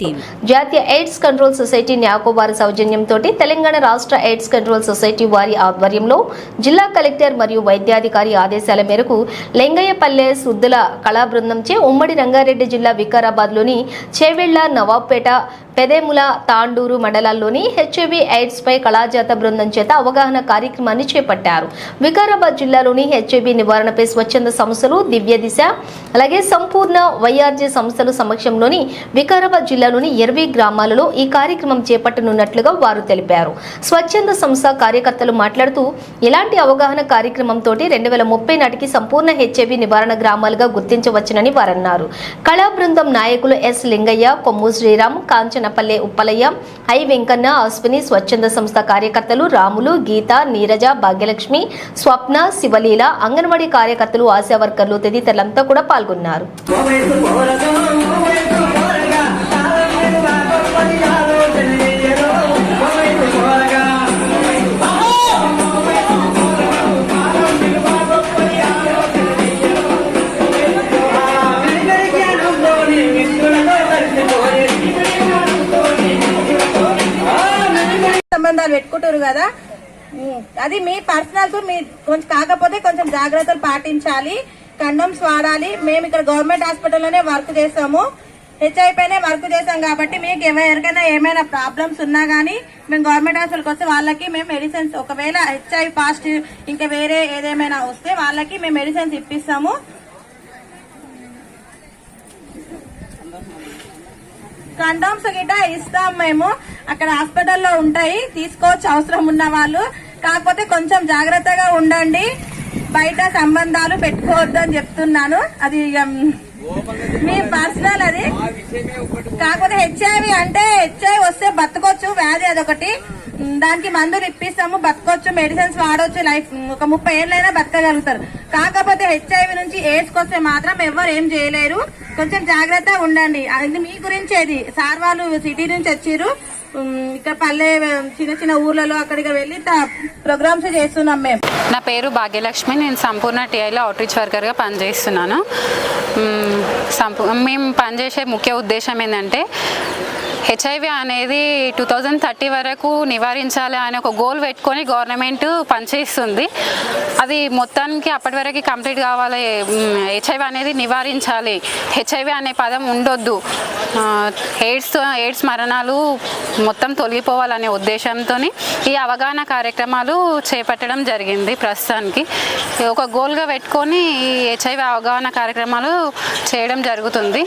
TV. జాతీయ AIDS control society న్యాకో వారి సౌజన్యంతో తెలంగాణ రాష్ట్ర ఎయిడ్స్ కంట్రోల్ సొసైటీ వారి ఆధ్వర్యంలో జిల్లా కలెక్టర్ మరియు వైద్యాధికారి ఆదేశాల మేరకు లెంగయ్యపల్లె సుద్దుల కళా బృందంచే ఉమ్మడి రంగారెడ్డి జిల్లా వికారాబాద్లోని చేవెళ్ళ నవాబ్పేట పెదేముల తాండూరు మండలాల్లోని హెచ్ఐవి ఎయిడ్స్ పై కళాజాత బృందం చేత అవగాహన కార్యక్రమాన్ని చేపట్టారు. వికారాబాద్ జిల్లాలోని హెచ్ఐవి నివారణపై స్వచ్ఛంద సంస్థలు దివ్య దిశ అలాగే సంపూర్ణ వైఆర్జే సంస్థల సమక్షంలోని వికారాబాద్ జిల్లాలోని ఇరవై గ్రామాలలో ఈ కార్యక్రమం చేపట్టనున్నట్లుగా వారు తెలిపారు. స్వచ్ఛంద సంస్థ కార్యకర్తలు మాట్లాడుతూ ఇలాంటి అవగాహన కార్యక్రమంతో రెండు వేల ముప్పై నాటికి సంపూర్ణ హెచ్ఐవి నివారణ గ్రామాలుగా గుర్తించవచ్చునని వారన్నారు. కళా బృందం నాయకులు ఎస్ లింగయ్య కొమ్ము శ్రీరామ్ కాంచనపల్లె ఉప్పలయ్య ఐ వెంకన్న అశ్విని స్వచ్ఛంద సంస్థ కార్యకర్తలు రాములు గీత నీరజ భాగ్యలక్ష్మి స్వప్న శివలీల అంగన్వాడీ కార్యకర్తలు ఆశా వర్కర్లు తదితరులంతా కూడా పాల్గొన్నారు. సంబంధాలు పెట్టుకుంటారు కదా? అది మీ పర్సనల్ మీ కొంచెం కాకపోతే కొంచెం జాగ్రత్తలు పాటించాలి. కండమ్స్ వాడాలి. మేము ఇక్కడ గవర్నమెంట్ హాస్పిటల్లోనే వర్క్ చేస్తాము. హెచ్ఐపైనే వర్క్ చేస్తాం కాబట్టి మీకు ఎవరికైనా ఏమైనా ప్రాబ్లమ్స్ ఉన్నా కానీ మేము గవర్నమెంట్ హాస్పిటల్కి వస్తే వాళ్ళకి మేము మెడిసిన్స్ ఒకవేళ హెచ్ఐ పాజిటివ్ ఇంకా వేరే ఏదేమైనా వస్తే వాళ్ళకి మేము మెడిసిన్స్ ఇప్పిస్తాము. కండోమ్స్ గిట ఇస్తాం మేము. అక్కడ హాస్పిటల్లో ఉంటాయి. తీసుకోవచ్చు అవసరం ఉన్న వాళ్ళు. కాకపోతే కొంచెం జాగ్రత్తగా ఉండండి. బయట సంబంధాలు పెట్టుకోవద్దు అని చెప్తున్నాను. అది ఇక మీ పర్సనల్ అది. కాకపోతే హెచ్ఐవి అంటే హెచ్ఐ వస్తే బతకొచ్చు వ్యాధి అదొకటి. దానికి మందులు ఇప్పిస్తాము బతకొచ్చు మెడిసిన్స్ వాడవచ్చు లైఫ్ ఒక ముప్పై ఏళ్ళైనా బతకగలుగుతారు. కాకపోతే హెచ్ఐవి నుంచి ఎయిడ్స్ వస్తే మాత్రం ఎవరు ఏం చేయలేరు. కొంచెం జాగ్రత్తగా ఉండండి. అది మీ గురించేది సార్ వాళ్ళు సిటీ నుంచి వచ్చారు ఇక్కడ పల్లె చిన్న చిన్న ఊర్లలో అక్కడికి వెళ్ళి ప్రోగ్రామ్స్ చేస్తున్నాం మేము. నా పేరు భాగ్యలక్ష్మి. నేను సంపూర్ణ టీఐలో అవుట్రీచ్ వర్కర్గా పనిచేస్తున్నాను. సంపూ మేము పనిచేసే ముఖ్య ఉద్దేశం ఏంటంటే హెచ్ఐవి అనేది టూ థౌజండ్ థర్టీ వరకు నివారించాలి అనే ఒక గోల్ పెట్టుకొని గవర్నమెంట్ పనిచేస్తుంది. అది మొత్తానికి అప్పటి వరకు కంప్లీట్ కావాలి. హెచ్ఐవి అనేది నివారించాలి. హెచ్ఐవి అనే పదం ఉండొద్దు. ఎయిడ్స్ ఎయిడ్స్ మరణాలు మొత్తం తొలగిపోవాలనే ఉద్దేశంతో ఈ అవగాహన కార్యక్రమాలు చేపట్టడం జరిగింది ప్రస్తుతానికి. ఒక గోల్గా పెట్టుకొని ఈ హెచ్ఐవి అవగాహన కార్యక్రమాలు చేయడం జరుగుతుంది.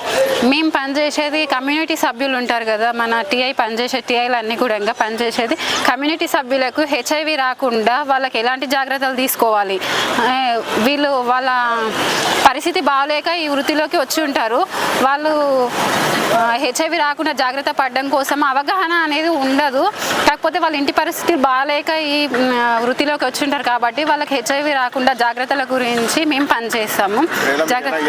మేము పనిచేసేది కమ్యూనిటీ సభ్యులు ఉంటారు కదా మన టీఐ పనిచేసే టీఐలు అన్నీ కూడా ఇంకా పనిచేసేది. కమ్యూనిటీ సభ్యులకు హెచ్ఐవి రాకుండా వాళ్ళకి ఎలాంటి జాగ్రత్తలు తీసుకోవాలి? వీళ్ళు వాళ్ళ పరిస్థితి బాగలేక ఈ వృత్తిలోకి వచ్చి ఉంటారు. వాళ్ళు హెచ్ఐవి రాకుండా జాగ్రత్త పడడం కోసం అవగాహన అనేది ఉండదు. కాకపోతే వాళ్ళ ఇంటి పరిస్థితి బాగాలేక ఈ వృత్తిలోకి వచ్చి ఉంటారు కాబట్టి వాళ్ళకి హెచ్ఐవి రాకుండా జాగ్రత్తల గురించి మేము పనిచేస్తాము. జాగ్రత్త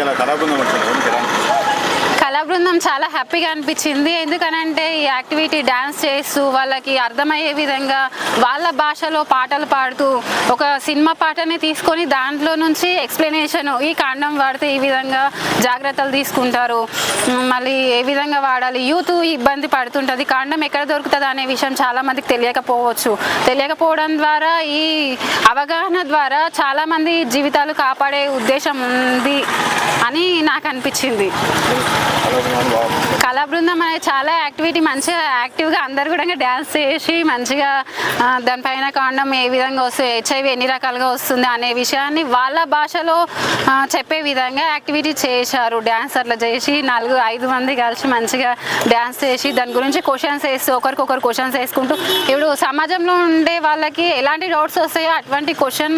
కళా బృందం చాలా హ్యాపీగా అనిపించింది. ఎందుకనంటే ఈ యాక్టివిటీ డ్యాన్స్ చేస్తూ వాళ్ళకి అర్థమయ్యే విధంగా వాళ్ళ భాషలో పాటలు పాడుతూ ఒక సినిమా పాటని తీసుకొని దాంట్లో నుంచి ఎక్స్ప్లెనేషన్ ఈ కాండం వాడితే ఈ విధంగా జాగ్రత్తలు తీసుకుంటారు. మళ్ళీ ఏ విధంగా వాడాలి? యూత్ ఇబ్బంది పడుతుంటుంది. కాండం ఎక్కడ దొరుకుతుంది అనే విషయం చాలామందికి తెలియకపోవచ్చు. తెలియకపోవడం ద్వారా ఈ అవగాహన ద్వారా చాలామంది జీవితాలు కాపాడే ఉద్దేశం ఉంది అని నాకు అనిపించింది. Alô, meu nome కళా బృందం అనేది చాలా యాక్టివిటీ. మంచిగా యాక్టివ్గా అందరు కూడా డ్యాన్స్ చేసి మంచిగా దానిపైన కాండం ఏ విధంగా వస్తుంది హెచ్ఐవి ఎన్ని రకాలుగా వస్తుంది అనే విషయాన్ని వాళ్ళ భాషలో చెప్పే విధంగా యాక్టివిటీ చేశారు. డ్యాన్స్ అట్లా చేసి నాలుగు ఐదు మంది కలిసి మంచిగా డ్యాన్స్ చేసి దాని గురించి క్వశ్చన్స్ వేస్తూ ఒకరికొకరు క్వశ్చన్స్ వేసుకుంటూ ఇప్పుడు సమాజంలో ఉండే వాళ్ళకి ఎలాంటి డౌట్స్ వస్తాయో అటువంటి క్వశ్చన్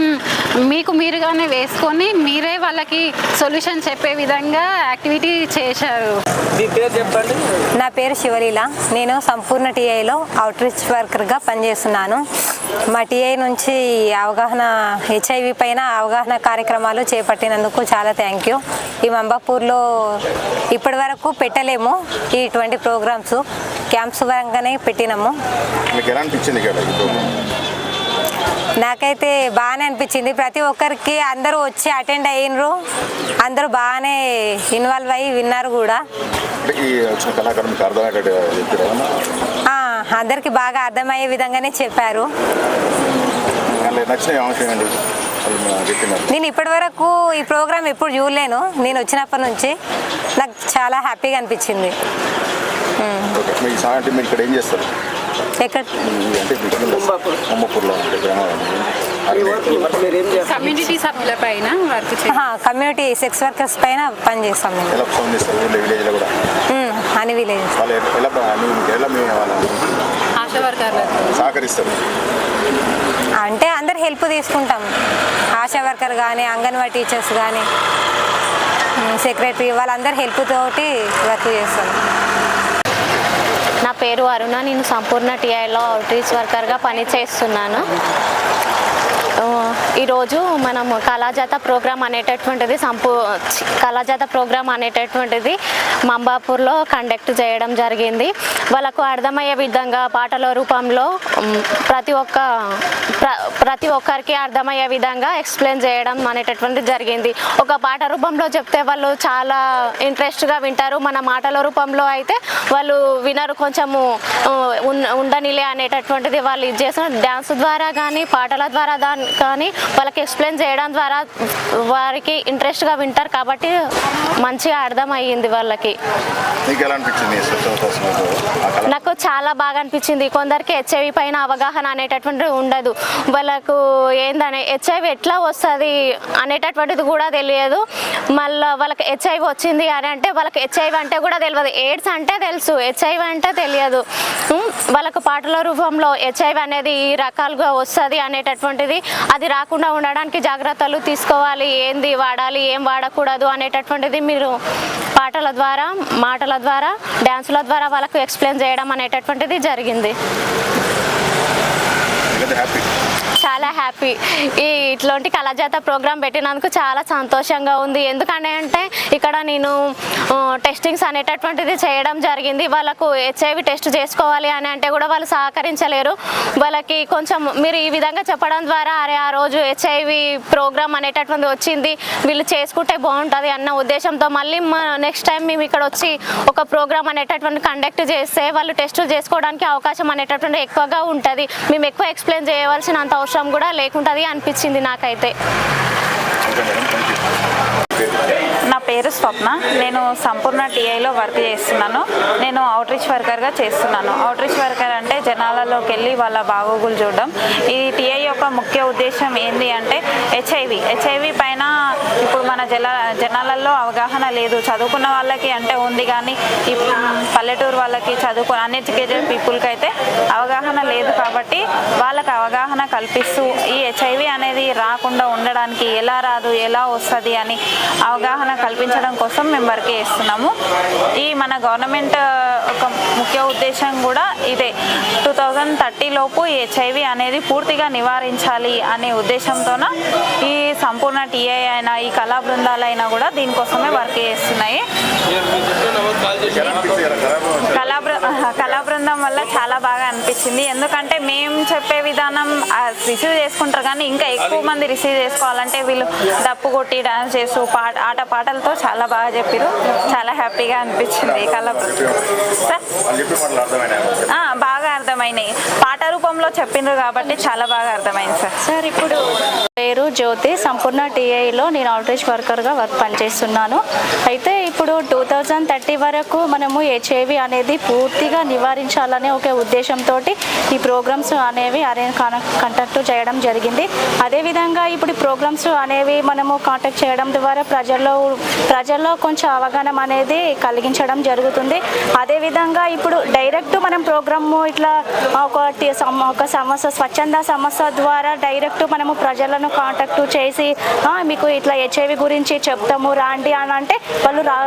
మీకు మీరుగానే వేసుకొని మీరే వాళ్ళకి సొల్యూషన్ చెప్పే విధంగా యాక్టివిటీ చేశారు. నా పేరు శివలీల. నేను సంపూర్ణ టీఐలో అవుట్రీచ్ వర్కర్గా పనిచేస్తున్నాను. మా టీఐ నుంచి అవగాహన హెచ్ఐవి పైన అవగాహన కార్యక్రమాలు చేపట్టినందుకు చాలా థ్యాంక్ యూ ఈ మంబాపూర్లో ఇప్పటి వరకు పెట్టలేము ఇటువంటి ప్రోగ్రామ్స్ క్యాంప్స్ పరంగానే పెట్టినాము. నాకైతే బాగానే అనిపించింది. ప్రతి ఒక్కరికి అందరూ వచ్చి అటెండ్ అయినరు అందరూ బాగానే ఇన్వాల్వ్ అయ్యి విన్నారు కూడా. అందరికీ బాగా అర్థమయ్యే విధంగానే చెప్పారు. నేను ఇప్పటి వరకు ఈ ప్రోగ్రామ్ ఎప్పుడు చూడలేను. నేను వచ్చినప్పటి నుంచి నాకు చాలా హ్యాపీగా అనిపించింది. ఎక్కడ? కమ్యూనిటీ సభ్యుల పైన వర్క్ కమ్యూనిటీ సెక్స్ వర్కర్స్ పైన మేము. విలేజ్లో కూడా? ఉమ్, అని విలేజ్. సహకరిస్తారు? అంటే అందరు హెల్ప్ తీసుకుంటాం. ఆశా వర్కర్ కానీ అంగన్వాడీ టీచర్స్ కానీ సెక్రటరీ వాళ్ళందరూ హెల్ప్ తోటి వర్క్ చేస్తాం. నా పేరు అరుణ నేను సంపూర్ణ టీఐలో అవుట్రీచ్ వర్కర్గా పనిచేస్తున్నాను. ఈరోజు మనం కళాజాత ప్రోగ్రాం అనేటటువంటిది సంపూ కళాజాత ప్రోగ్రాం అనేటటువంటిది మంబాపూర్లో కండక్ట్ చేయడం జరిగింది. వాళ్ళకు అర్థమయ్యే విధంగా పాటల రూపంలో ప్రతి ఒక్క ప్ర ప్రతి ఒక్కరికి అర్థమయ్యే విధంగా ఎక్స్ప్లెయిన్ చేయడం అనేటటువంటిది జరిగింది. ఒక పాట రూపంలో చెప్తే వాళ్ళు చాలా ఇంట్రెస్ట్గా వింటారు. మన మాటల రూపంలో అయితే వాళ్ళు వినరు కొంచెము ఉండనిలే అనేటటువంటిది వాళ్ళు ఇది చేసిన డ్యాన్స్ ద్వారా కానీ పాటల ద్వారా దాని కానీ వాళ్ళకి ఎక్స్ప్లెయిన్ చేయడం ద్వారా వారికి ఇంట్రెస్ట్గా వింటారు కాబట్టి మంచిగా అర్థమయ్యింది వాళ్ళకి. సంస్థలో? ఆ కళ? నాకు చాలా బాగా అనిపించింది. కొందరికి హెచ్ఐవి పైన అవగాహన అనేటటువంటిది ఉండదు. వాళ్ళకు ఏందని హెచ్ఐవి ఎట్లా వస్తుంది అనేటటువంటిది కూడా తెలియదు. మళ్ళీ వాళ్ళకి హెచ్ఐవి వచ్చింది అని అంటే వాళ్ళకి హెచ్ఐవి అంటే కూడా తెలియదు. ఎయిడ్స్ అంటే తెలుసు. హెచ్ఐవి అంటే తెలియదు. వాళ్ళకు పాటల రూపంలో హెచ్ఐవి అనేది ఈ రకాలుగా వస్తుంది అనేటటువంటిది అది రాకుండా ఉండడానికి జాగ్రత్తలు తీసుకోవాలి. ఏంది వాడాలి ఏం వాడకూడదు అనేటటువంటిది మీరు పాటల ద్వారా మాటల ద్వారా డ్యాన్సుల ద్వారా వాళ్ళకు ఎక్స్ప్లెయిన్ చేయడం అనేటటువంటిది జరిగింది. హ్యాపీ చాలా హ్యాపీ ఈ ఇట్లాంటి కళాజాత ప్రోగ్రామ్ పెట్టినందుకు చాలా సంతోషంగా ఉంది. ఎందుకంటే అంటే ఇక్కడ నేను టెస్టింగ్స్ అనేటటువంటిది చేయడం జరిగింది. వాళ్ళకు హెచ్ఐవి టెస్ట్ చేసుకోవాలి అని అంటే కూడా వాళ్ళు సహకరించలేరు. వాళ్ళకి కొంచెం మీరు ఈ విధంగా చెప్పడం ద్వారా అరే ఆ రోజు హెచ్ఐవి ప్రోగ్రామ్ అనేటటువంటిది వచ్చింది. వీళ్ళు చేసుకుంటే బాగుంటుంది అన్న ఉద్దేశంతో మళ్ళీ నెక్స్ట్ టైం మేము ఇక్కడ వచ్చి ఒక ప్రోగ్రామ్ అనేటటువంటి కండక్ట్ చేస్తే వాళ్ళు టెస్టులు చేసుకోవడానికి అవకాశం అనేటటువంటి ఎక్కువగా ఉంటుంది. మేము ఎక్కువ ఎక్స్ప్లెయిన్ చేయవలసిన అంత అవసరం కూడా లేకుంటుంది అనిపించింది నాకైతే. నా పేరు స్వప్న. నేను సంపూర్ణ టీఐలో వర్క్ చేస్తున్నాను. నేను అవుట్రీచ్ వర్కర్గా చేస్తున్నాను. అవుట్రీచ్ వర్కర్ అంటే జనాలలోకి వెళ్ళి వాళ్ళ బాగోగులు చూడడం. ఈ టీఐ యొక్క ముఖ్య ఉద్దేశం ఏంటి అంటే హెచ్ఐవి హెచ్ఐవి పైన ఇప్పుడు మన జల జనాలలో అవగాహన లేదు. చదువుకున్న వాళ్ళకి అంటే ఉంది కానీ ఈ పల్లెటూరు వాళ్ళకి చదువుకు అన్ఎడ్యుకేటెడ్ పీపుల్కి అయితే అవగాహన లేదు కాబట్టి వాళ్ళకి అవగాహన కల్పిస్తూ ఈ హెచ్ఐవి అనేది రాకుండా ఉండడానికి ఎలా రాదు ఎలా వస్తుంది అని అవగాహన కల్పించడం కోసం మేము వర్క్ చేస్తున్నాము ఈ మన గవర్నమెంట్ ఒక ముఖ్య ఉద్దేశం కూడా ఇదే. టూ థౌజండ్ థర్టీ లోపు హెచ్ఐవి అనేది పూర్తిగా నివారించాలి అనే ఉద్దేశంతోన ఈ సంపూర్ణ టీఐ అయినా ఈ కళా బృందాలైనా కూడా దీనికోసమే వర్క్ చేస్తున్నాయి. కళా బృ కళా బృందం వల్ల చాలా బాగా అనిపించింది. ఎందుకంటే మేము చెప్పే విధానం రిసీవ్ చేసుకుంటారు కానీ ఇంకా ఎక్కువ మంది రిసీవ్ చేసుకోవాలంటే వీళ్ళు డప్పు కొట్టి డాన్స్ చేస్తూ పాట ఆట పాటలతో చాలా బాగా చెప్పారు. చాలా హ్యాపీగా అనిపించింది ఈ సార్? బాగా అర్థమైనాయి. పాట రూపంలో చెప్పిండ్రు కాబట్టి చాలా బాగా అర్థమైంది సార్. సార్ ఇప్పుడు పేరు జ్యోతి. సంపూర్ణ టీఐలో నేను అవుట్రీచ్ వర్కర్గా వర్క్ పనిచేస్తున్నాను. అయితే ఇప్పుడు టూ థౌజండ్ థర్టీ వరకు మనము హెచ్ఐవి అనేది పూర్తిగా నివారించాలనే ఒక ఉద్దేశంతో ఈ ప్రోగ్రామ్స్ అనేవి అరేంజ్ కండక్ట్ చేయడం జరిగింది. అదేవిధంగా ఇప్పుడు ప్రోగ్రామ్స్ అనేవి మనము కాంటాక్ట్ చేయడం ద్వారా ప్రజల్లో ప్రజల్లో కొంచెం అవగాహన అనేది కలిగించడం జరుగుతుంది. అదేవిధంగా ఇప్పుడు డైరెక్ట్ మనం ప్రోగ్రాము ఇట్లా ఒకటి ఒక సమస్య స్వచ్ఛంద సంస్థ ద్వారా డైరెక్ట్ మనము ప్రజలను కాంటాక్ట్ చేసి మీకు ఇట్లా హెచ్ఐవి గురించి చెప్తాము రాండి అని అంటే వాళ్ళు రా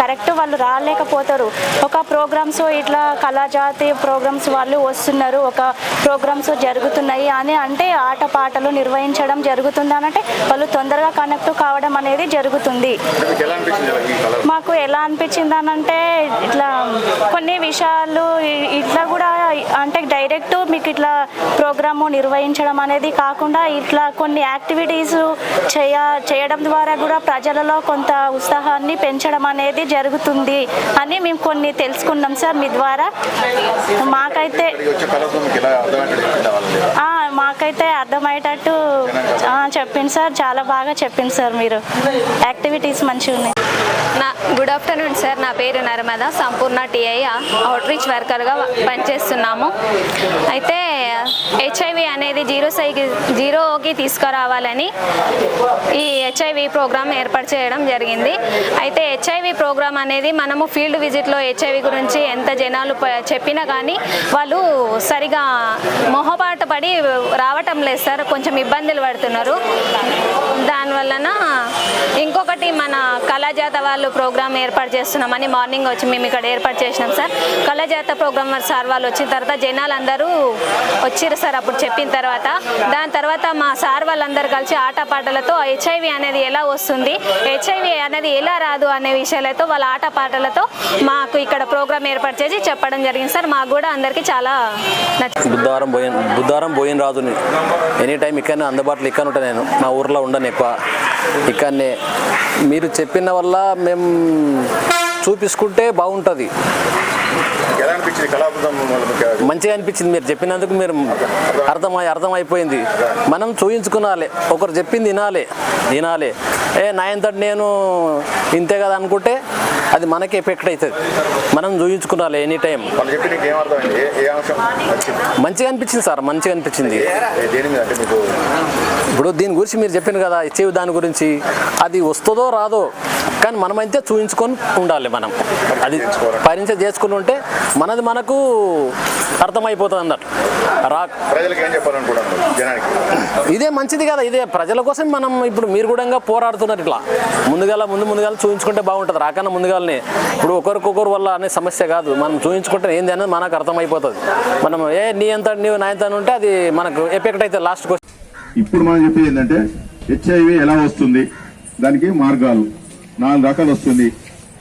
కరెక్ట్ వాళ్ళు రాలేకపోతారు. ఒక ప్రోగ్రామ్స్ ఇట్లా కళాజాతి ప్రోగ్రామ్స్ వాళ్ళు వస్తున్నారు ఒక ప్రోగ్రామ్స్ జరుగుతున్నాయి అని అంటే ఆట పాటలు నిర్వహించడం జరుగుతుంది అనంటే వాళ్ళు తొందరగా కనెక్ట్ కావడం అనేది జరుగుతుంది. మీకు ఎలా అనిపించింది ఈ కలర్? మాకు ఎలా అనిపించింది అనంటే ఇట్లా కొన్ని విషయాలు ఇట్లా కూడా అంటే డైరెక్ట్ మీకు ఇట్లా ప్రోగ్రాము నిర్వహించడం అనేది కాకుండా ఇట్లా కొన్ని యాక్టివిటీస్ చేయ చేయడం ద్వారా కూడా ప్రజలలో కొంత ఉత్సాహాన్ని పెంచడం అనేది జరుగుతుంది అని మేము కొన్ని తెలుసుకున్నాం సార్ మీ ద్వారా. మాకైతే అర్థమయ్యేటట్టు మాకైతే అర్థమయ్యేటట్టు చెప్పింది సార్. చాలా బాగా చెప్పింది సార్ మీరు. యాక్టివిటీస్ మంచిగా ఉన్నాయి నా గుడ్ ఆఫ్టర్నూన్ సార్ నా పేరు నర్మద. సంపూర్ణ టీఐ అవుట్రీచ్ వర్కర్గా పనిచేస్తున్నాము. అయితే హెచ్ఐవి అనేది జీరో సైకి జీరోకి తీసుకురావాలని ఈ హెచ్ఐవి ప్రోగ్రామ్ ఏర్పాటు చేయడం జరిగింది. అయితే హెచ్ఐవి ప్రోగ్రామ్ అనేది మనము ఫీల్డ్ విజిట్లో హెచ్ఐవి గురించి ఎంత జనాలు చెప్పినా కానీ వాళ్ళు సరిగా మొహపాటు పడి రావటం లేదు సార్ కొంచెం ఇబ్బందులు పడుతున్నారు. దానివలన ఇంకొకటి మన కళాజాత వాళ్ళు ప్రోగ్రామ్ ఏర్పాటు చేస్తున్నామని మార్నింగ్ వచ్చి మేము ఇక్కడ ఏర్పాటు చేసినాం సార్. కళాజాత ప్రోగ్రామ్ సార్ వాళ్ళు వచ్చిన తర్వాత జనాలు అందరూ వచ్చిర్రు సార్ అప్పుడు చెప్పిన తర్వాత. దాని తర్వాత మా సార్ వాళ్ళందరూ కలిసి ఆటపాటలతో హెచ్ఐవి అనేది ఎలా వస్తుంది హెచ్ఐవి అనేది ఎలా రాదు అనే విషయాలతో వాళ్ళ ఆటపాటలతో మాకు ఇక్కడ ప్రోగ్రామ్ ఏర్పాటు చేసి చెప్పడం జరిగింది సార్. మాకు కూడా అందరికీ చాలా నచ్చింది. బుధవారం పోయిన బుధవారం పోయిన రాజుని. ఎనీ టైం ఇక్కడనే అందుబాటులో ఇక్కడ ఉంటాను నేను. మా ఊర్లో ఉండను ఎక్కువ. ఇక్కడనే మీరు చెప్పిన వల్ల మేము చూపించుకుంటే బాగుంటుంది. మంచిగా అనిపించింది మీరు చెప్పినందుకు మీరు అర్థమై అర్థమైపోయింది. మనం చూయించుకునాలి. ఒకరు చెప్పింది వినాలి వినాలి. ఏ నాయంతటి నేను ఇంతే కదా అనుకుంటే అది మనకి ఎఫెక్ట్ అవుతుంది. మనం చూయించుకునాలి ఎనీ టైం. మంచిగా. అనిపించింది సార్ మంచిగా అనిపించింది. ఇప్పుడు దీని గురించి మీరు చెప్పారు కదా ఇచ్చేవి దాని గురించి. అది వస్తుందో రాదో కానీ మనమైతే చూయించుకొని ఉండాలి మనం. అది పరిచయం చేసుకుని ఉంటే మనది మనకు అర్థమైపోతుంది అన్నట్టు. రా ప్రజలకు ఏం చెప్పాలనుకుంటున్నారు జనానికి? ఇదే మంచిది కదా ఇదే ప్రజల కోసం మనం ఇప్పుడు మీరు కూడా పోరాడుతున్నారు ఇట్లా. ముందుగాల ముందు ముందుగాల చూయించుకుంటే బాగుంటుంది రాకన్నా ముందుగాలనే. ఇప్పుడు ఒకరికొకరు వల్ల అనే సమస్య కాదు మనం చూయించుకుంటే ఏంది అనేది మనకు అర్థమైపోతుంది. మనం ఏ నీ ఎంత నీవు నా ఎంత అని ఉంటే అది మనకు ఎఫెక్ట్ అయితే లాస్ట్కి ఇప్పుడు మనం చెప్పేది ఏంటంటే హెచ్ఐవి ఎలా వస్తుంది? దానికి మార్గాలు. నాలుగు రకాలు వస్తుంది.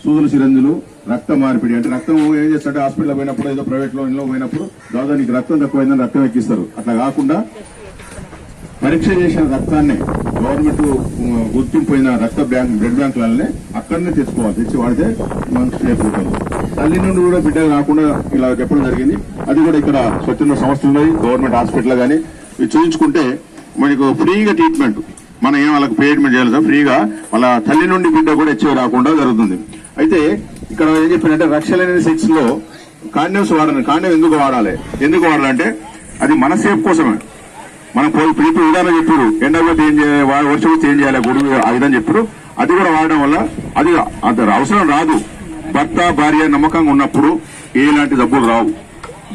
సూదులు సిరంజులు రక్త మార్పిడి అంటే రక్తం ఏం చేస్తారంటే హాస్పిటల్ పోయినప్పుడు ఏదో ప్రైవేట్లో ఇంట్లో పోయినప్పుడు దాదాపు నీకు రక్తం తక్కువైందని రక్తం ఎక్కిస్తారు. అట్లా కాకుండా పరీక్ష చేసిన రక్తాన్ని గవర్నమెంట్ గుర్తింపు గుర్తింపోయిన రక్త బ్యాంక్ బ్లడ్ బ్యాంకులనే అక్కడనే తెచ్చుకోవాలి. తెచ్చి వాడితే మనకు సేఫ్ ఉంటుంది తల్లి నుండి కూడా బిడ్డ రాకుండా ఇలా చెప్పడం జరిగింది. అది కూడా ఇక్కడ స్వచ్ఛంద సంస్థలు గవర్నమెంట్ హాస్పిటల్ కానీ ఇవి చూపించుకుంటే మనకు ఫ్రీగా ట్రీట్మెంట్. మనం ఏం వాళ్ళకి పేమెంట్ చేయాలి ఫ్రీగా వాళ్ళ తల్లి నుండి బిడ్డ కూడా హెచ్ఐవి రాకుండా జరుగుతుంది. అయితే ఇక్కడ ఏం చెప్పారంటే రక్ష లేని సెక్స్లో కాండమ్స్ వాడాలి. కాండం ఎందుకు వాడాలి? ఎందుకు వాడాలంటే అది మన సేఫ్ కోసమే. మనం పోయి ఇప్పుడు ఉదాహరణ చెప్పారు ఎండపోతే ఏం చేయాలి? వర్షం వస్తే ఏం చేయాలి? గుడి ఆ విధంగా చెప్పారు అది కూడా వాడడం వల్ల అది అంత అవసరం రాదు. భర్త భార్య నమ్మకంగా ఉన్నప్పుడు ఎలాంటి జబ్బులు రావు.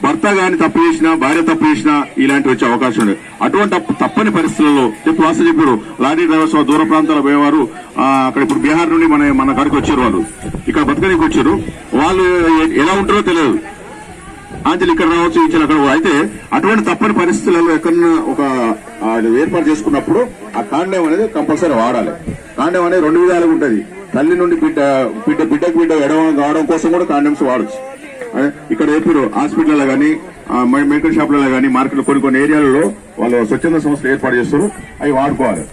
భర్త గాని తప్పు చేసినా భార్య తప్పు చేసినా ఇలాంటి వచ్చే అవకాశం ఉంది. అటువంటి తప్పని పరిస్థితుల్లో చెప్పి వాస్తవ చెప్పారు. లారీ డ్రైవర్స్ దూర ప్రాంతాల పోయేవారు. అక్కడ ఇప్పుడు బీహార్ నుండి మన మన కాడికి వచ్చారు వాళ్ళు. ఇక్కడ బతకడానికి వచ్చారు. వాళ్ళు ఎలా ఉంటారో తెలియదు. ఆంజలి ఇక్కడ రావచ్చు ఈంజలి అక్కడ అయితే అటువంటి తప్పని పరిస్థితులలో ఎక్కడన్నా ఒక ఏర్పాటు చేసుకున్నప్పుడు ఆ కాండం అనేది కంపల్సరీ వాడాలి. కాండం అనేది రెండు విధాలుగా ఉంటుంది. తల్లి నుండి బిడ్డ బిడ్డ బిడ్డకు బిడ్డ ఎడవ కావడం కోసం కూడా కాండమ్స్ వాడచ్చు. ఇక్కడ ఎప్పుడు హాస్పిటల్లో కానీ మెడికల్ షాప్లలో కానీ మార్కెట్ కొన్ని కొన్ని ఏరియాలలో వాళ్ళు స్వచ్ఛంద సంస్థలు ఏర్పాటు చేస్తారు. అవి వాడుకోవాలి.